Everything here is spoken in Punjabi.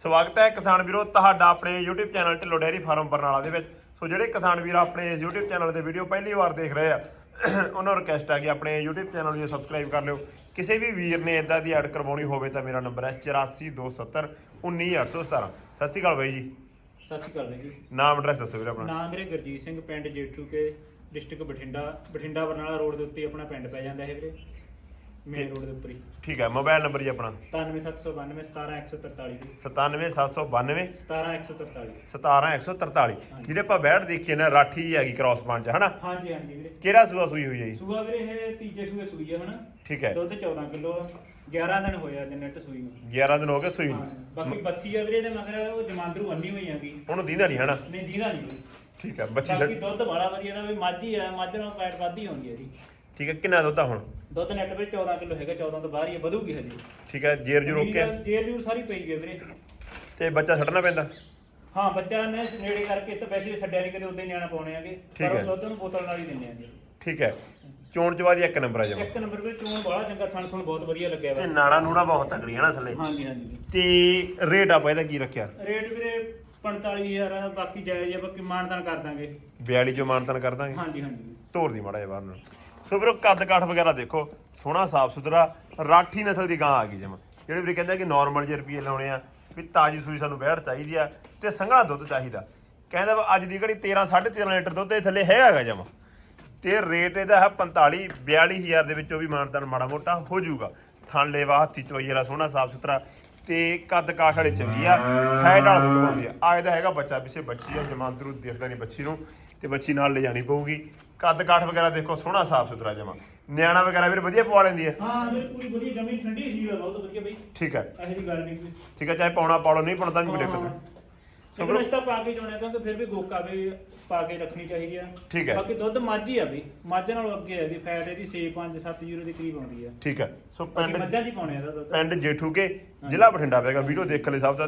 ਸਵਾਗਤ ਹੈ ਕਿਸਾਨ ਵੀਰੋ ਤੁਹਾਡਾ ਆਪਣੇ YouTube channel Dhillon dairy farm Barnala ਦੇ ਵਿੱਚ। ਸੋ ਜਿਹੜੇ ਕਿਸਾਨ ਵੀਰ ਆਪਣੇ ਇਸ YouTube ਚੈਨਲ ਤੇ ਵੀਡੀਓ ਪਹਿਲੀ ਵਾਰ ਦੇਖ ਰਹੇ ਆ ਉਹਨਾਂ ਨੂੰ ਰਿਕਵੈਸਟ ਹੈ ਕਿ ਆਪਣੇ YouTube ਚੈਨਲ ਨੂੰ ਸਬਸਕ੍ਰਾਈਬ ਕਰ ਲਿਓ। ਕਿਸੇ ਵੀ ਵੀਰ ਨੇ ਇਦਾਂ ਦੀ ਐਡ ਕਰਵਾਉਣੀ ਹੋਵੇ ਤਾਂ ਮੇਰਾ ਨੰਬਰ ਹੈ 8427 19817 ਸਤਿ ਸ਼੍ਰੀ ਅਕਾਲ ਬਾਈ ਜੀ। ਸਤਿ ਸ਼੍ਰੀ ਅਕਾਲ ਜੀ। ਨਾਮ ਐਡਰੈਸ ਦੱਸੋ ਵੀਰ ਆਪਣਾ। ਨਾਮ ਮੇਰੇ ਗੁਰਜੀਤ ਸਿੰਘ ਪਿੰਡ ਜੇਠੂ ਕੇ ਡਿਸਟ੍ਰਿਕਟ ਬਠਿੰਡਾ ਬਠਿੰਡਾ ਬਰਨਾਲਾ ਰੋਡ ਦੇ ਉੱਤੇ ਆਪਣਾ ਪਿੰਡ ਪੈ ਜਾਂਦਾ ਹੈ ਵੀਰੇ। ਮੇਨ ਰੋਡ ਦੇ ਉੱਪਰ ਹੀ। ਠੀਕ ਹੈ ਮੋਬਾਈਲ ਨੰਬਰ ਜੀ ਆਪਣਾ। 97792 17143 ਜੀ 97792 17143 17143 ਜਿਹਦੇ ਆਪਾਂ ਬੈਠ ਦੇਖੀਏ ਨਾ ਰਾਠੀ ਜੀ ਹੈਗੀ ਕ੍ਰਾਸ ਪਾਣ ਚ ਹਨਾ? ਹਾਂਜੀ ਹਾਂਜੀ ਵੀਰੇ। ਕਿਹੜਾ ਸੂਆ ਸੂਈ ਹੋਈ ਹੈ ਜੀ? ਸੂਆ ਵੀਰੇ ਇਹ ਤੀਜੇ ਸੂਏ ਸੂਈ ਹੈ ਹਨਾ? ਠੀਕ ਹੈ। ਦੁੱਧ 14 ਕਿਲੋ 11 ਦਿਨ ਹੋਇਆ ਅੱਜ ਨੈਟ ਸੂਈ ਨੂੰ। 11 ਦਿਨ ਹੋ ਗਏ ਸੂਈ ਨੂੰ। ਬਾਕੀ ਬੱਸੀ ਆ ਵੀਰੇ ਦੇ ਮਗਰ ਉਹ ਜਮਾਂਦਰੂ ਅੰਨੀ ਹੋਈ ਹੈਗੀ ਉਹਨੂੰ ਦੀਦਾ ਨਹੀਂ ਹਨਾ? ਨਹੀਂ ਦੀਦਾ ਨਹੀਂ ਠੀਕ ਹੈ ਬੱਚੀ ਬਾਕੀ ਦੁੱਧ ਬੜਾ ਵਧੀਆ ਦਾ ਵੀ ਮਾਝੀ ਆ ਮੱਝ ਨਾਲ ਪੈਟ ਵੱਧੀ ਹੁੰਦੀ ਹੈ ਜੀ ਠੀਕ ਹੈ ਕਿੰਨਾ ਦੁੱਧ ਆ ਹੁਣ? ਦੁੱਧ ਨੈਟ ਵੀਰੇ 14 ਕਿਲੋ ਹੈਗਾ 14 ਤੋਂ ਬਾਹਰ ਹੀ ਹੈ, ਵਧੂਗੀ ਹਜੇ। ਠੀਕ ਹੈ ਜੇਰ ਜੂ ਰੋਕਿਆ? ਜੇਰ ਜੂਰ ਸਾਰੀ ਪਈ ਹੈ ਵੀਰੇ। ਤੇ ਬੱਚਾ ਛੱਡਣਾ ਪੈਂਦਾ? ਹਾਂ ਬੱਚਾ ਨੇ ਨੇੜੇ ਕਰਕੇ ਤਾਂ ਵੈਸੇ ਵੀ ਛੱਡਿਆ ਨਹੀਂ ਕਦੇ ਉਦੋਂ ਨਿਆਣਾ ਪਾਉਣੇ ਆਗੇ। ਪਰ ਹੈ। ਉਹ ਦੁੱਧ ਨੂੰ ਬੋਤਲ ਨਾਲ ਹੀ ਦਿੰਦੇ ਆ ਜੀ ਠੀਕ ਹੈ। ਚੋਣ ਚ ਬਾਅਦ ਇੱਕ ਨੰਬਰ ਆ ਜਾਵਾ ਇੱਕ ਨੰਬਰ ਤੇ ਚੋਣ ਬੜਾ ਚੰਗਾ ਥਣ ਥਣ ਬਹੁਤ ਵਧੀਆ ਲੱਗਿਆ ਤੇ ਵਾ ਨਾੜਾ ਨੂੜਾ ਬਹੁਤ ਤਕੜੀ ਹੈ ਨਾ ਥੱਲੇ। ਹਾਂਜੀ ਹਾਂਜੀ। ਤੇ ਰੇਟ ਆਪਾਂ ਇਹਦਾ ਕੀ ਰੱਖਿਆ? ਰੇਟ ਵੀਰੇ 45000 ਆ ਬਾਕੀ ਜਾਇਜ਼ ਆ ਬਾਕੀ ਮਾਨਦਾਨ ਕਰ ਦਾਂਗੇ। 42 ਚੋਂ ਮਾਨਤਨ ਕਰ ਦਾਂਗੇ? ਹਾਂਜੀ ਹਾਂਜੀ। ਤੋਰ ਦੀ ਮਾੜਾ ਜਿਹਾ ਬਾਹਰ ਨੂੰ। ਸੋ ਵੀਰੋ ਕੱਦ ਕਾਠ ਵਗੈਰਾ ਦੇਖੋ, ਸੋਹਣਾ, ਸਾਫ਼ ਸੁਥਰਾ, ਰਾਠੀ ਨਸਲ ਦੀ ਗਾਂ ਆ ਗਈ ਜਮ। ਜਿਹੜੇ ਵੀਰੇ ਕਹਿੰਦੇ ਕਿ ਨਾਰਮਲ ਜੇ ਰੁਪਏ ਲਾਉਣੇ ਆ, ਵੀ ਤਾਜੀ ਸੂਈ ਸਾਨੂੰ ਬੈਠ ਚਾਹੀਦੀ ਆ ਤੇ ਸੰਘਣਾ ਦੁੱਧ ਚਾਹੀਦਾ। ਕਹਿੰਦਾ ਵਾ, ਅੱਜ ਦੀ ਘੜੀ 13 13.5 ਲੀਟਰ ਦੁੱਧ ਇਹ ਥੱਲੇ ਹੈਗਾ ਜਮ। ਤੇ ਰੇਟ ਇਹਦਾ ਹੈ 45 42000 ਦੇ ਵਿੱਚੋਂ ਵੀ ਮਾਨਤਨ ਮਾੜਾ ਮੋਟਾ ਹੋ ਜਾਊਗਾ। ਥਣ ਲੇਵਾ ਹੱਥੀ ਚਵਾਈ ਵਾਲਾ ਸੋਹਣਾ, ਸਾਫ਼ ਸੁਥਰਾ ਤੇ ਕੱਦ ਕਾਠ ਵਾਲੀ ਚੰਗੀ ਆ ਹੈਡ ਵਾਲਾ ਦੁੱਧ ਪਾਉਂਦੀ ਆ। ਆ ਇਹਦਾ ਹੈਗਾ ਬੱਚਾ ਪਿੱਛੇ ਬੱਚੀ ਆ ਜਮਾਂਦਰੂ ਦੇਖਦਾ ਨਹੀਂ ਬੱਚੀ ਨੂੰ ਤੇ ਬੱਚੀ ਨਾਲ ਲੈ ਜਾਣੀ ਪਊਗੀ। ਕੱਦ ਕਾਠ ਵਗੈਰਾ ਦੇਖੋ ਸੋਹਣਾ ਸਾਫ਼ ਸੁਥਰਾ ਜਮਾ। ਨਿਆਣਾ ਵਗੈਰਾ ਵੀਰ ਵਧੀਆ ਪਵਾ ਲੈਂਦੀ ਆ ਹਾਂ ਵੀਰੇ ਪੂਰੀ ਵਧੀਆ ਜਮੀ ਠੰਡੀ ਸੀ ਬਹੁਤ ਵਧੀਆ ਬਈ। ਠੀਕ ਹੈ। ਇਹੋ ਜਿਹੀ ਗੱਲ ਨਹੀਂ ਕੋਈ। ਠੀਕ ਹੈ ਚਾਹੇ ਪਾਉਣਾ ਨਹੀਂ ਪਾਉਣਾ ਤਾਂ ਵੀ ਕੋਈ ਦਿੱਕਤ ਨਹੀਂ ਸੋ ਇਸ ਤਾਂ ਪਾ ਕੇ ਚੋਣਿਆ ਕਿਉਂਕਿ ਫਿਰ ਵੀ ਗੋਕਾ ਵੀ ਪਾ ਕੇ ਰੱਖਣੀ ਚਾਹੀਦੀ ਆ। ਠੀਕ ਹੈ। ਬਾਕੀ ਦੁੱਧ ਮੱਝ ਹੀ ਆ ਵੀ ਮੱਝ ਨਾਲੋਂ ਅੱਗੇ ਹੈਗੀ ਫੈਟ ਇਹਦੀ 6 5 7 ਜ਼ੀਰੋ ਦੇ ਕਰੀਬ ਆਉਂਦੀ ਆ। ਠੀਕ ਹੈ। ਸੋ ਬਾਕੀ ਪਿੰਡ ਮੱਝਾਂ ਹੀ ਪਾਉਣੇ ਆ ਇਹਦਾ ਦੁੱਧ। ਪਿੰਡ ਜੇਠੂਕੇ ਜ਼ਿਲ੍ਹਾ ਬਠਿੰਡਾ ਪੈਗਾ ਵੀਡੀਓ ਦੇਖਣ ਲਈ ਸਭ ਦਾ